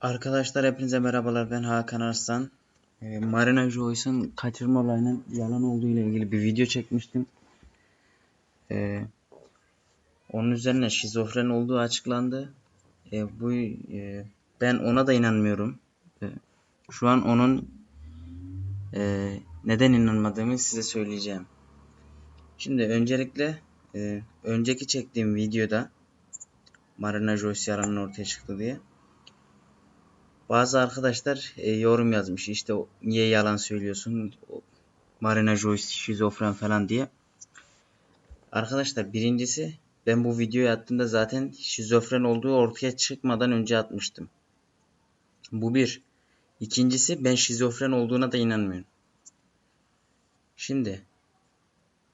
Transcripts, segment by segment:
Arkadaşlar hepinize merhabalar ben Hakan Arslan. Ee, Marina Joyce'un kaçırma olayının yalan olduğu ile ilgili bir video çekmiştim. Ee, onun üzerine şizofren olduğu açıklandı. Ee, bu e, ben ona da inanmıyorum. Ee, şu an onun e, neden inanmadığımı size söyleyeceğim. Şimdi öncelikle e, önceki çektiğim videoda Marina Joyce yalanın ortaya çıktı diye. Bazı arkadaşlar e, yorum yazmış işte niye yalan söylüyorsun Marina Joyce şizofren falan diye. Arkadaşlar birincisi ben bu videoyu attığımda zaten şizofren olduğu ortaya çıkmadan önce atmıştım. Bu bir. İkincisi ben şizofren olduğuna da inanmıyorum. Şimdi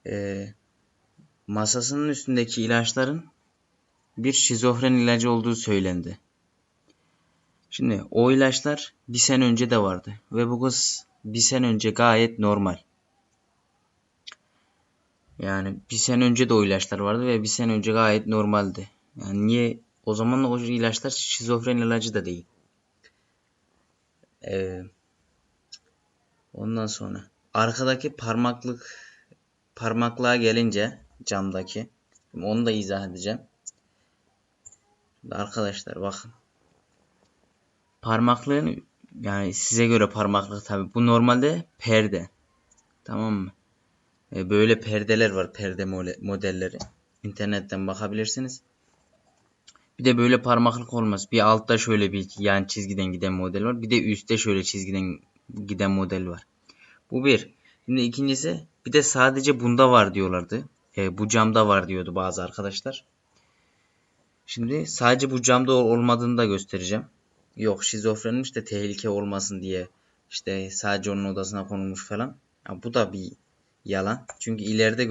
e, masasının üstündeki ilaçların bir şizofren ilacı olduğu söylendi. Şimdi o ilaçlar bir sene önce de vardı ve bu kız bir sene önce gayet normal. Yani bir sene önce de o ilaçlar vardı ve bir sene önce gayet normaldi. Yani niye o zaman o ilaçlar şizofren ilacı da değil. Ee, ondan sonra arkadaki parmaklık parmaklığa gelince camdaki onu da izah edeceğim. Arkadaşlar bakın. Parmaklığın yani size göre parmaklık tabi. Bu normalde perde. Tamam mı? E, böyle perdeler var. Perde modelleri. İnternetten bakabilirsiniz. Bir de böyle parmaklık olmaz. Bir altta şöyle bir yan çizgiden giden model var. Bir de üstte şöyle çizgiden giden model var. Bu bir. Şimdi ikincisi bir de sadece bunda var diyorlardı. E, bu camda var diyordu bazı arkadaşlar. Şimdi sadece bu camda ol- olmadığını da göstereceğim. Yok şizofrenmiş de tehlike olmasın diye işte sadece onun odasına konulmuş falan. Ya bu da bir yalan. Çünkü ileride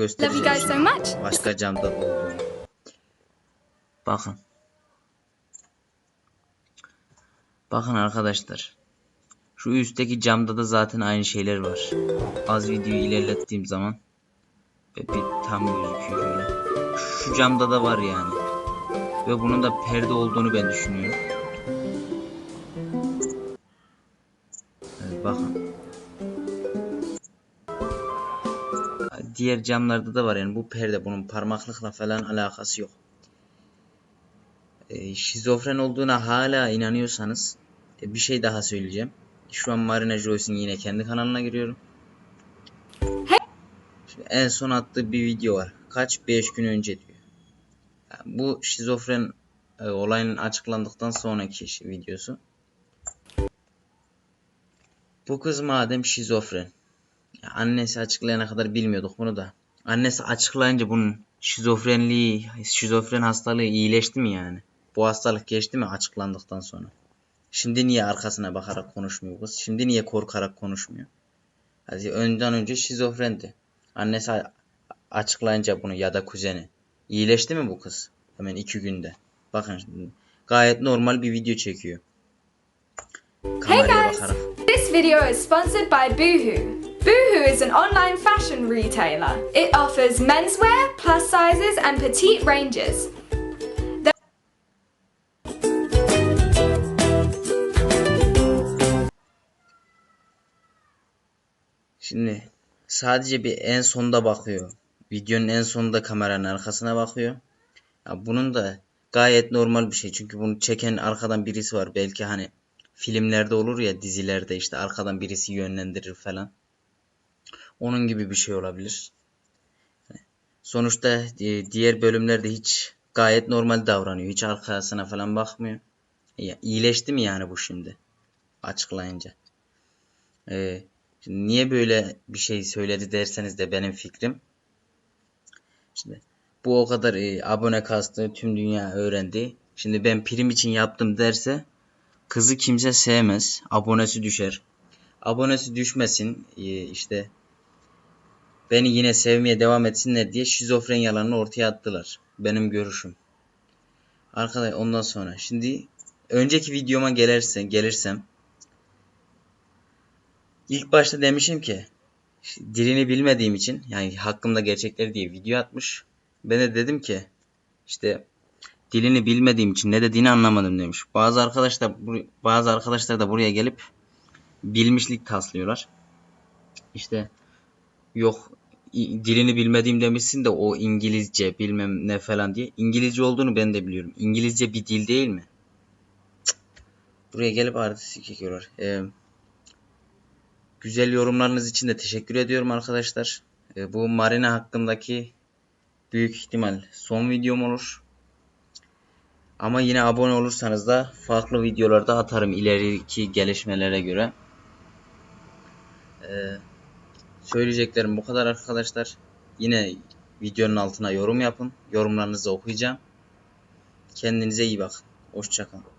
so much. başka camda da olduğunu. Bakın. Bakın arkadaşlar. Şu üstteki camda da zaten aynı şeyler var. Az videoyu ilerlettiğim zaman ve bir tam gözüküyor. Şu camda da var yani. Ve bunun da perde olduğunu ben düşünüyorum. Bakın. Diğer camlarda da var yani bu perde bunun parmaklıkla falan alakası yok. Ee, şizofren olduğuna hala inanıyorsanız e, bir şey daha söyleyeceğim. Şu an Marina Joyce'in yine kendi kanalına giriyorum. Şimdi en son attığı bir video var. Kaç? 5 gün önce diyor. Yani bu şizofren e, olayın açıklandıktan sonraki videosu. Bu kız madem şizofren. Annesi açıklayana kadar bilmiyorduk bunu da. Annesi açıklayınca bunun şizofrenliği, şizofren hastalığı iyileşti mi yani? Bu hastalık geçti mi açıklandıktan sonra? Şimdi niye arkasına bakarak konuşmuyor kız? Şimdi niye korkarak konuşmuyor? Hadi önden önce şizofrendi. Annesi açıklayınca bunu ya da kuzeni. İyileşti mi bu kız? Hemen iki günde. Bakın. Gayet normal bir video çekiyor. Kameraya guys. bakarak. Video is sponsored by Boohoo. Boohoo is an online fashion retailer. It offers menswear, plus sizes, and petite ranges. Şimdi sadece bir en sonda bakıyor. Videonun en sonunda kameranın arkasına bakıyor. Ya bunun da gayet normal bir şey. Çünkü bunu çeken arkadan birisi var. Belki hani filmlerde olur ya dizilerde işte arkadan birisi yönlendirir falan. Onun gibi bir şey olabilir. Sonuçta e, diğer bölümlerde hiç gayet normal davranıyor. Hiç arkasına falan bakmıyor. Ya, iyileşti mi yani bu şimdi? Açıklayınca. Ee, şimdi niye böyle bir şey söyledi derseniz de benim fikrim. Şimdi bu o kadar e, abone kastı tüm dünya öğrendi. Şimdi ben prim için yaptım derse kızı kimse sevmez. Abonesi düşer. Abonesi düşmesin e, işte beni yine sevmeye devam etsinler diye şizofren yalanını ortaya attılar. Benim görüşüm. Arkadaş ondan sonra şimdi önceki videoma gelirse gelirsem ilk başta demişim ki dilini bilmediğim için yani hakkımda gerçekleri diye video atmış. Ben de dedim ki işte dilini bilmediğim için ne dediğini anlamadım demiş. Bazı arkadaşlar bazı arkadaşlar da buraya gelip bilmişlik taslıyorlar. İşte yok dilini bilmediğim demişsin de o İngilizce bilmem ne falan diye. İngilizce olduğunu ben de biliyorum. İngilizce bir dil değil mi? Cık. Buraya gelip artistik yapıyorlar. Ee, güzel yorumlarınız için de teşekkür ediyorum arkadaşlar. Ee, bu Marina hakkındaki büyük ihtimal son videom olur. Ama yine abone olursanız da farklı videolarda atarım ileriki gelişmelere göre. Ee, söyleyeceklerim bu kadar arkadaşlar. Yine videonun altına yorum yapın. Yorumlarınızı okuyacağım. Kendinize iyi bakın. Hoşçakalın.